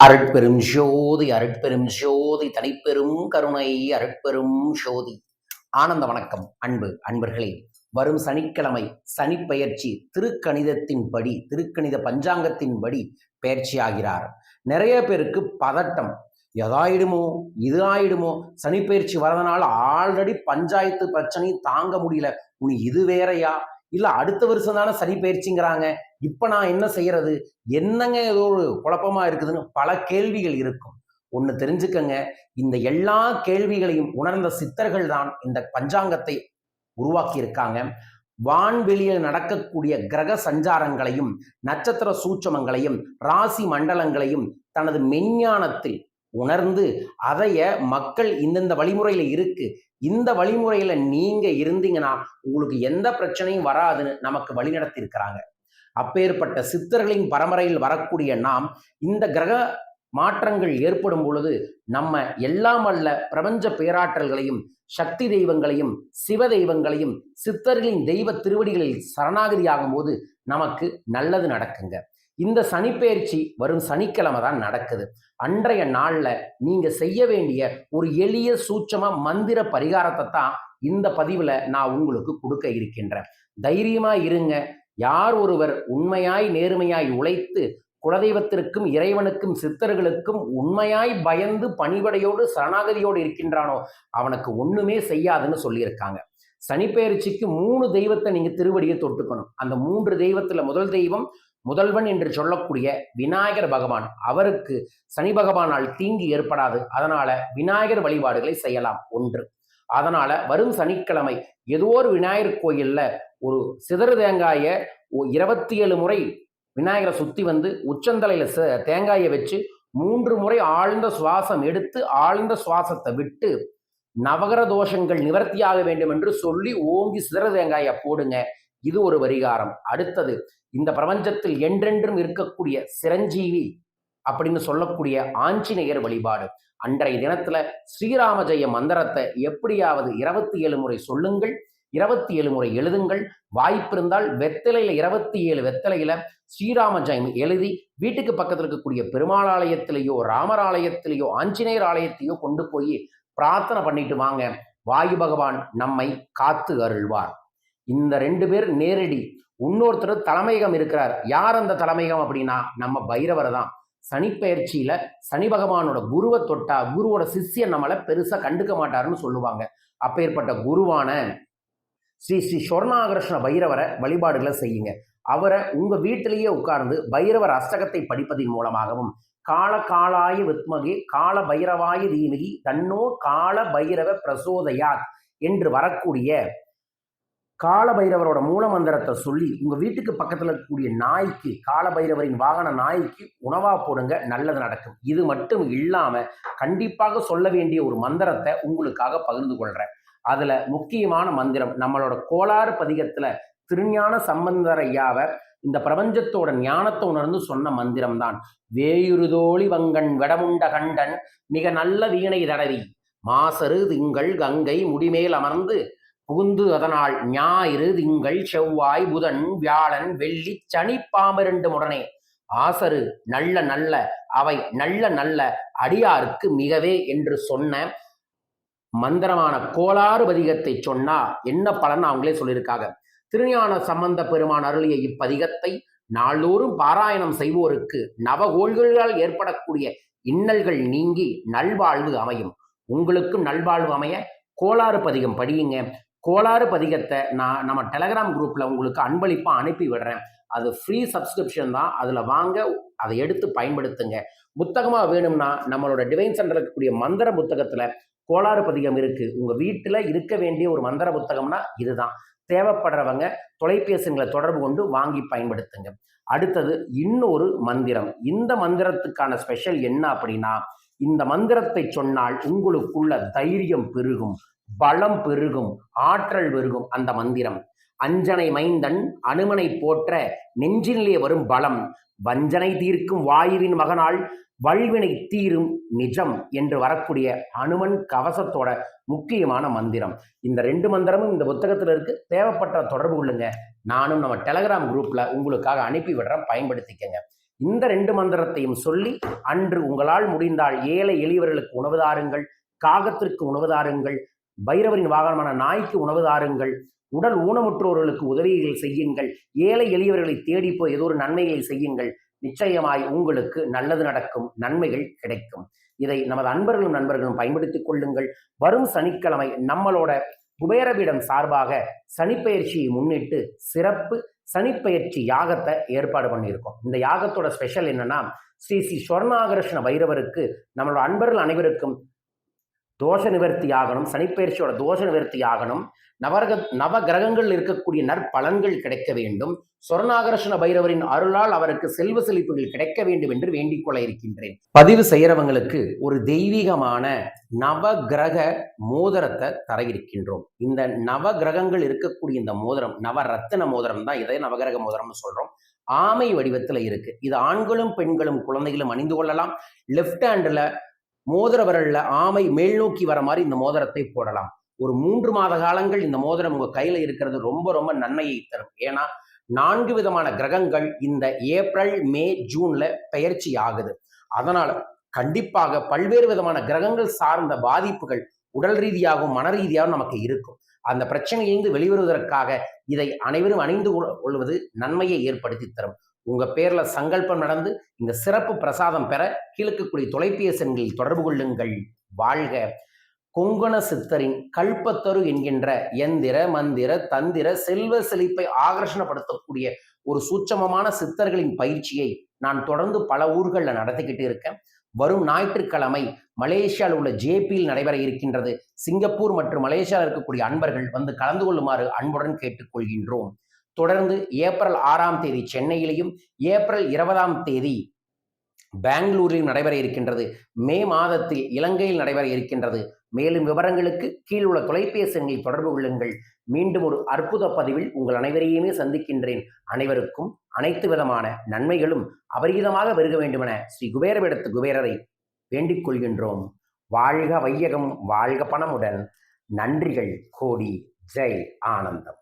அருட்பெரும் ஜோதி அருட்பெரும் ஜோதி தனிப்பெரும் கருணை அருட்பெரும் ஜோதி. ஆனந்த வணக்கம் அன்பு அன்பர்களே. வரும் சனிக்கிழமை சனிப்பெயர்ச்சி திருக்கணிதத்தின்படி திருக்கணித பஞ்சாங்கத்தின் படி பயிற்சியாகிறார் நிறைய பேருக்கு பதட்டம். எதாயிடுமோ இது ஆயிடுமோ சனிப்பெயர்ச்சி வரதுனால ஆல்ரெடி பஞ்சாயத்து பிரச்சனை தாங்க முடியல. உனி இது வேறையா? இல்ல அடுத்த வருஷம் தானே சனி பயிற்சிங்கிறாங்க. இப்ப நான் என்ன செய்யறது? என்னங்க ஏதோ ஒரு குழப்பமா இருக்குதுன்னு பல கேள்விகள் இருக்கும். ஒண்ணு தெரிஞ்சுக்கங்க. இந்த எல்லா கேள்விகளையும் உணர்ந்த சித்தர்கள் தான் இந்த பஞ்சாங்கத்தை உருவாக்கி இருக்காங்க வான்வெளியில் நடக்கக்கூடிய கிரக சஞ்சாரங்களையும் நட்சத்திர சூட்சமங்களையும் ராசி மண்டலங்களையும் தனது மெஞ்ஞானத்தில் உணர்ந்து அதைய மக்கள் இந்தந்த வழிமுறையில இருக்கு. இந்த வழிமுறையில நீங்க இருந்தீங்கன்னா உங்களுக்கு எந்த பிரச்சனையும் வராதுன்னு நமக்கு வழிநடத்தி இருக்கிறாங்க அப்பேற்பட்ட சித்தர்களின் பரம்பரையில் வரக்கூடிய நாம் இந்த கிரக மாற்றங்கள் ஏற்படும் பொழுது நம்ம எல்லாம் அல்ல பிரபஞ்ச பேராற்றல்களையும் சக்தி தெய்வங்களையும் சிவ தெய்வங்களையும் சித்தர்களின் தெய்வ திருவடிகளில் சரணாகதி ஆகும்போது நமக்கு நல்லது நடக்குங்க. இந்த சனிப்பெயர்ச்சி வரும் சனிக்கிழமை தான் நடக்குது. அன்றைய நாளில் நீங்க செய்ய வேண்டிய ஒரு எளிய சூட்சமா மந்திர பரிகாரத்தை தான் இந்த பதிவுல நான் உங்களுக்கு கொடுக்க இருக்கின்றேன். தைரியமா இருங்க. யார் ஒருவர் உண்மையாய் நேர்மையாய் உழைத்து குலதெய்வத்திற்கும் இறைவனுக்கும் சித்தர்களுக்கும் உண்மையாய் பயந்து பணிவடையோடு சரணாகதியோடு இருக்கின்றானோ அவனுக்கு ஒண்ணுமே செய்யாதுன்னு சொல்லியிருக்காங்க. சனிப்பெயர்ச்சிக்கு மூணு தெய்வத்தை நீங்க திருவடியை தொட்டுக்கணும். அந்த மூன்று தெய்வத்துல முதல் தெய்வம் முதல்வன் என்று சொல்லக்கூடிய விநாயகர் பகவான் அவருக்கு சனி பகவானால் தீங்கு ஏற்படாது. அதனால விநாயகர் வழிபாடுகளை செய்யலாம். ஒன்று. அதனால வரும் சனிக்கிழமை ஏதோ ஒரு விநாயகர் கோயில்ல ஒரு சிதறு தேங்காய இருபத்தி ஏழு முறை விநாயகரை சுத்தி வந்து உச்சந்தலையில தேங்காயை வச்சு மூன்று முறை ஆழ்ந்த சுவாசம் எடுத்து ஆழ்ந்த சுவாசத்தை விட்டு நவகர தோஷங்கள் நிவர்த்தியாக வேண்டும் என்று சொல்லி ஓங்கி சிதற தேங்காயை போடுங்க. இது ஒரு பரிகாரம் அடுத்தது இந்த பிரபஞ்சத்தில் என்றென்றும் இருக்கக்கூடிய சிரஞ்சீவி அப்படின்னு சொல்லக்கூடிய ஆஞ்சநேயர் வழிபாடு. அன்றைய தினத்துல ஸ்ரீராம ஜெய மந்திரத்தை எப்படியாவது இருபத்தி ஏழு முறை சொல்லுங்கள் இருபத்தி ஏழு முறை எழுதுங்கள். வாய்ப்பு இருந்தால் வெத்தலையில இருபத்தி ஏழு வெத்தலையில ஸ்ரீராம ஜெயம் எழுதி வீட்டுக்கு பக்கத்தில் இருக்கக்கூடிய பெருமாள் ஆலயத்திலேயோ ராமர் ஆலயத்திலேயோ ஆஞ்சநேயர் ஆலயத்தையோ கொண்டு போய் பிரார்த்தனை பண்ணிட்டு வாங்க. வாயு பகவான் நம்மை காத்து அருள்வார். இந்த ரெண்டு பேர் நேரடி. இன்னொருத்தர் தலைமையகம் இருக்கிறார். யார் அந்த தலைமையகம் அப்படின்னா நம்ம பைரவர் தான். சனிப்பெயர்ச்சியில சனி பகவானோட குருவை தொட்டா குருவோட சிஷ்யன் நம்மளை பெருசா கண்டுக்க மாட்டாருன்னு சொல்லுவாங்க. அப்பேற்பட்ட குருவான ஸ்ரீ ஸ்ரீ சொர்ணாகிருஷ்ண பைரவரை வழிபாடுகளை செய்யுங்க. அவரை உங்க வீட்டிலேயே உட்கார்ந்து பைரவர் அஷ்டகத்தை படிப்பதன் மூலமாகவும் கால காலாய வித்மகி கால பைரவாய தீமகி தன்னோ கால பைரவ பிரசோதயாத் என்று வரக்கூடிய காலபைரவரோட மூல மந்திரத்தை சொல்லி உங்க வீட்டுக்கு பக்கத்துல இருக்கக்கூடிய நாய்க்கு காலபைரவரின் வாகன நாய்க்கு உணவா போடுங்க நல்லது நடக்கும். இது மட்டும் இல்லாம கண்டிப்பாக சொல்ல வேண்டிய ஒரு மந்திரத்தை உங்களுக்காக பகிர்ந்து கொள்றேன். அதுல முக்கியமான மந்திரம் நம்மளோட கோளாறு பதிகத்துல திருஞான சம்பந்தரய்யாவை இந்த பிரபஞ்சத்தோட ஞானத்தை உணர்ந்து சொன்ன மந்திரம் தான் வேயுருதோழி வங்கன் வெடமுண்ட கண்டன் மிக நல்ல வீணை தடவி மாசரு திங்கள் கங்கை முடிமேல் அமர்ந்து புகுந்து அதனால் ஞாயிறு திங்கள் செவ்வாய் புதன் வியாழன் வெள்ளி சனி பாம்பிரண்டு உடனே. ஆசரு நல்ல நல்ல அவை நல்ல நல்ல அடியாருக்கு மிகவே என்று சொன்ன மந்திரமான கோளாறு பதிகத்தை சொன்னா என்ன பலன் அவங்களே சொல்லியிருக்காங்க. திருஞான சம்பந்த பெருமான் அருளிய இப்பதிகத்தை நாள்தோறும் பாராயணம் செய்வோருக்கு நவகோள்களால் ஏற்படக்கூடிய இன்னல்கள் நீங்கி நல்வாழ்வு அமையும். உங்களுக்கும் நல்வாழ்வு அமைய கோளாறு பதிகம் படியுங்க. கோளாறு பதிகத்தை நான் நம்ம டெலகிராம் குரூப்பில் உங்களுக்கு அன்பளிப்பாக அனுப்பி விடுறேன். அது ஃப்ரீ சப்ஸ்கிரிப்ஷன் தான். அதில் வாங்க அதை எடுத்து பயன்படுத்துங்க. புத்தகமாக வேணும்னா நம்மளோட டிவைன் சென்டர் இருக்கக்கூடிய மந்திர புத்தகத்தில் கோளாறு பதிகம் இருக்குது உங்கள் வீட்டில் இருக்க வேண்டிய ஒரு மந்திர புத்தகம்னா இதுதான். தேவைப்படுறவங்க தொலைபேசிகளை தொடர்பு கொண்டு வாங்கி பயன்படுத்துங்க. அடுத்தது இன்னொரு மந்திரம். இந்த மந்திரத்துக்கான ஸ்பெஷல் என்ன அப்படின்னா இந்த மந்திரத்தை சொன்னால் உங்களுக்குள்ள தைரியம் பெருகும். பலம் பெருகும் ஆற்றல் பெருகும் அந்த மந்திரம். அஞ்சனை மைந்தன் அனுமனை போற்ற நெஞ்சினிலே வரும் பலம். வஞ்சனை தீர்க்கும் வாயுவின் மகனால் வல்வினை தீரும் நிஜம் என்று வரக்கூடிய அனுமன் கவசத்தோட முக்கியமான மந்திரம். இந்த ரெண்டு மந்திரமும் இந்த புத்தகத்தில் இருக்கு. தேவைப்பட்ட தொடர்பு கொள்ளுங்க. நானும் நம்ம டெலகிராம் குரூப்ல உங்களுக்காக அனுப்பி விடுறேன். பயன்படுத்திக்கங்க. இந்த ரெண்டு மந்திரத்தையும் சொல்லி அன்று உங்களால் முடிந்தால் ஏழை எளியவர்களுக்கு உணவு தாருங்கள் காகத்திற்கு உணவு தாருங்கள் பைரவரின் வாகனமான நாய்க்கு உணவு தாருங்கள். உடல் ஊனமுற்றோர்களுக்கு உதவிகள் செய்யுங்கள். ஏழை எளியவர்களை தேடி போய் ஏதோ ஒரு நன்மைகளை செய்யுங்கள். நிச்சயமாய் உங்களுக்கு நல்லது நடக்கும் நன்மைகள் கிடைக்கும். இதை நமது அன்பர்களும் நண்பர்களும் பயன்படுத்திக் கொள்ளுங்கள். வரும் சனிக்கிழமை நம்மளோட குபேரபீடம் சார்பாக சனிப்பெயர்ச்சியை முன்னிட்டு சிறப்பு சனிப்பெயர்ச்சி யாகத்தை ஏற்பாடு பண்ணியிருக்கோம். இந்த யாகத்தோட ஸ்பெஷல் என்னன்னா ஸ்ரீ ஸ்ரீ ஸ்வர்ணாகர்ஷ்ண பைரவருக்கு நம்மளோட அன்பர்கள் அனைவருக்கும் தோஷ நிவர்த்தி ஆகணும் சனிப்பயிற்சியோட தோஷ நிவர்த்தி ஆகணும் நவரக நவ கிரகங்கள் இருக்கக்கூடிய நற்பலன்கள் கிடைக்க வேண்டும். சொர்ணாகர்ஷண பைரவரின் அருளால் அவருக்கு செல்வ செழிப்புகள் கிடைக்க வேண்டும் என்று வேண்டிக் கொள்ள இருக்கின்றேன். பதிவு செய்கிறவங்களுக்கு ஒரு தெய்வீகமான நவ கிரக மோதிரத்தை தர இருக்கின்றோம் இந்த நவ கிரகங்கள் இருக்கக்கூடிய இந்த மோதிரம் நவ ரத்தின மோதிரம் தான் இதை நவகிரக மோதிரம்னு சொல்றோம். ஆமை வடிவத்தில் இருக்கு. இது ஆண்களும் பெண்களும் குழந்தைகளும் அணிந்து கொள்ளலாம். லெஃப்ட் ஹேண்டில் மோதிர ஆமை மேல் நோக்கி வர மாதிரி இந்த மோதிரத்தை போடலாம். ஒரு மூன்று மாத காலங்கள் இந்த மோதிரம் உங்க கையில இருக்கிறது ரொம்ப ரொம்ப நன்மையை தரும். ஏன்னா நான்கு விதமான கிரகங்கள் இந்த ஏப்ரல் மே ஜூன்ல பெயர்ச்சி ஆகுது. அதனால கண்டிப்பாக பல்வேறு விதமான கிரகங்கள் சார்ந்த பாதிப்புகள் உடல் ரீதியாகவும் மன ரீதியாகவும் நமக்கு இருக்கும். அந்த பிரச்சனையிலிருந்து வெளிவருவதற்காக இதை அனைவரும் அணிந்து கொள்- கொள்வது நன்மையை ஏற்படுத்தி தரும். உங்கள் பேர்ல சங்கல்பம் நடந்து இந்த சிறப்பு பிரசாதம் பெற கீழக்கக்கூடிய தொலைபேசி எண்களில் தொடர்பு கொள்ளுங்கள். வாழ்க கொங்கண சித்தரின் கல்பத்தரு என்கின்ற எந்திர மந்திர தந்திர செல்வ செழிப்பை ஆகர்ஷணப்படுத்தக்கூடிய ஒரு சூட்சமமான சித்தர்களின் பயிற்சியை நான் தொடர்ந்து பல ஊர்களில் நடத்திக்கிட்டு இருக்கேன். வரும் ஞாயிற்றுக்கிழமை மலேசியாவில் உள்ள ஜேபியில் நடைபெற இருக்கின்றது. சிங்கப்பூர் மற்றும் மலேசியாவில் இருக்கக்கூடிய அன்பர்கள் வந்து கலந்து கொள்ளுமாறு அன்புடன் கேட்டுக்கொள்கின்றோம். தொடர்ந்து ஏப்ரல் ஆறாம் தேதி சென்னையிலையும் ஏப்ரல் இருபதாம் தேதி பெங்களூரில் நடைபெற இருக்கின்றது. மே மாதத்தில் இலங்கையில் நடைபெற இருக்கின்றது. மேலும் விவரங்களுக்கு கீழ் உள்ள தொலைபேசி எண்ணில் தொடர்பு கொள்ளுங்கள். மீண்டும் ஒரு அற்புத பதிவில் உங்கள் அனைவரையுமே சந்திக்கின்றேன். அனைவருக்கும் அனைத்து விதமான நன்மைகளும் அபரிதமாக பெருக வேண்டுமென ஸ்ரீ குபேரவிடத்து குபேரரை வேண்டிக் கொள்கின்றோம். வாழ்க வையகம் வாழ்க பணமுடன். நன்றிகள் கோடி. ஜெய் ஆனந்தம்.